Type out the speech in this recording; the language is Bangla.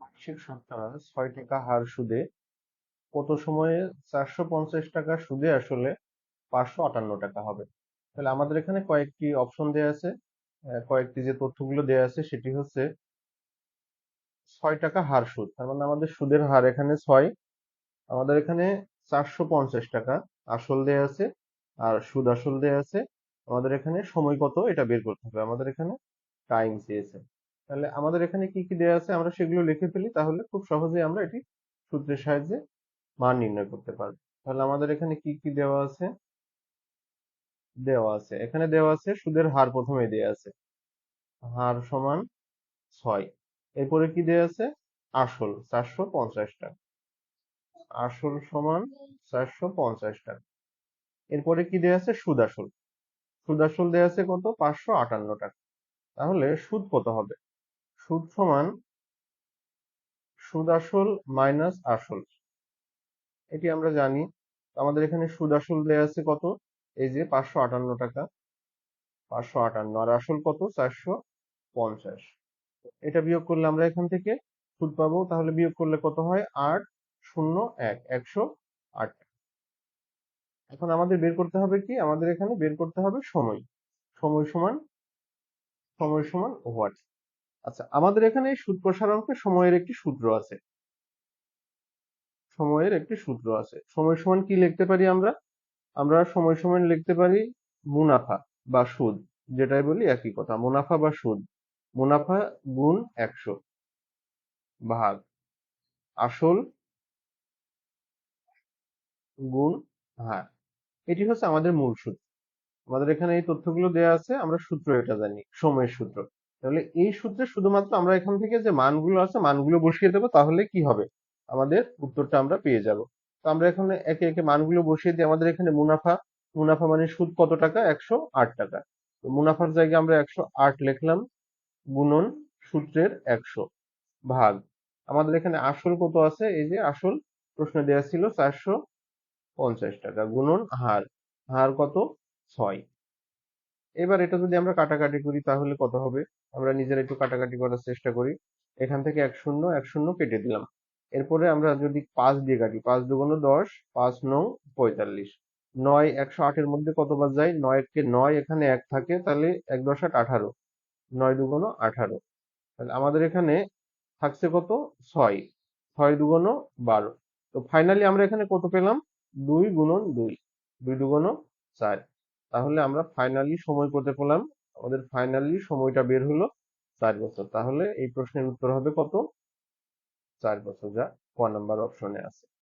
বার্ষিক শতকরা ছয় টাকা হার সুদে। কত সময়ে? চারশো পঞ্চাশ টাকা সুদে আসলে পাঁচশো আটান্ন টাকা হবে। তাহলে আমাদের এখানে কয়েকটি অপশন দেওয়া আছে। কয়েকটি যে তথ্যগুলো দেওয়া আছে সেটি হচ্ছে ছয় টাকা হার সুদ। তার মানে আমাদের সুদের হার এখানে ছয়। আমাদের এখানে চারশো পঞ্চাশ টাকা আসল দেয়া আছে আর সুদ আসল দেয়া আছে। আমাদের এখানে সময় কত? এটা বের করতে হবে। আমাদের এখানে টাইম চেয়েছে। তাহলে আমাদের এখানে কি কি দেওয়া আছে? আমরা সেগুলো লিখে ফেলি, তাহলে খুব সহজেই আমরা এটি সূত্রের সাহায্যে মান নির্ণয় করতে পারব। তাহলে আমাদের এখানে কি কি দেওয়া আছে? দেওয়া আছে। এখানে দেওয়া আছে সুদের হার প্রথমে দেওয়া আছে। হার সমান ছয়। এরপরে কি দেওয়া আছে? আসল, চারশো পঞ্চাশ টাকা। আসল সমান চারশো পঞ্চাশ টাকা। এরপরে কি দেওয়া আছে? সুদ আসল। সুদ আসল দেওয়া আছে কত? পাঁচশো আটান্ন টাকা। তাহলে সুদ কত হবে? সুদ সমান সুদ আসল মাইনাস আসল। এটি আমরা জানি। আমাদের এখানে সুদ আসল দেওয়া আছে কত? এই যে পাঁচশো আটান্ন টাকা। পাঁচশো আটান্ন। আর আসল কত? চারশো পঞ্চাশ। এটা বিয়োগ করলে আমরা এখান থেকে সুদ পাবো। তাহলে বিয়োগ করলে কত হয়? আট শূন্য এক। একশো আট। এখন আমাদের বের করতে হবে কি? আমাদের এখানে বের করতে হবে সময়। সময় সমান সময় সমান হোয়াট আচ্ছা আমাদের এখানে সুদ প্রসারণকে সময়ের একটি সূত্র আছে। সময়ের একটি সূত্র আছে। সময় সমান কি লিখতে পারি আমরা? আমরা সময় সমান লিখতে পারি মুনাফা বা সুদ, যেটাই বলি একই কথা, মুনাফা বা সুদ। মুনাফা গুণ একশো ভাগ আসল গুণ হার এটি হচ্ছে আমাদের মূল সূত্র। আমাদের এখানে এই তথ্যগুলো দেওয়া আছে, আমরা সূত্র এটা জানি, সময়ের সূত্র। তাহলে এই সূত্রে শুধুমাত্র আমরা এখান থেকে যে মানগুলো আছে, মানগুলো বসিয়ে দেবো, তাহলে কি হবে? আমাদের উত্তরটা আমরা পেয়ে যাব। তো আমরা এখানে একে একে মানগুলো বসিয়ে দিই। আমাদের এখানে মুনাফা মুনাফা মানে সুদ কত টাকা? একশো আট টাকা। তো মুনাফার জায়গায় আমরা একশো আট লিখলাম, গুণন সূত্রের একশো ভাগ। আমাদের এখানে আসল কত আছে? এই যে আসল প্রশ্নে দেওয়া ছিল চারশো পঞ্চাশ টাকা, গুণন হার। হার কত? ছয়। এবার এটা যদি আমরা কাটাকাটি করি, তাহলে কত হবে? আমরা নিজেরা একটু কাটাকাটি করার চেষ্টা করি। এখান থেকে এক শূন্য এক শূন্য কেটে দিলাম। এরপরে আমরা যদি পাঁচ দিয়ে কাটি, পাঁচ দুগুণ দশ, পাঁচ নং পঁয়তাল্লিশ। নয়, একশো আটের মধ্যে কতবার যায়? নয়কে নয়, এখানে এক থাকে, তাহলে এক দশ আট আঠারো। নয় দুগুণ আঠারো। তাহলে আমাদের এখানে থাকছে কত? ছয়। ছয় দুগুণ বারো। তো ফাইনালি আমরা এখানে কত পেলাম? দুই গুণন দুই। দুই দুগুণ চার। তাহলে আমরা ফাইনালি সময় করতে পেলাম। আমাদের ফাইনালি সময়টা বের হলো চার বছর। তাহলে এই প্রশ্নের উত্তর হবে কত? চার বছর, যা ক নাম্বার অপশনে আছে।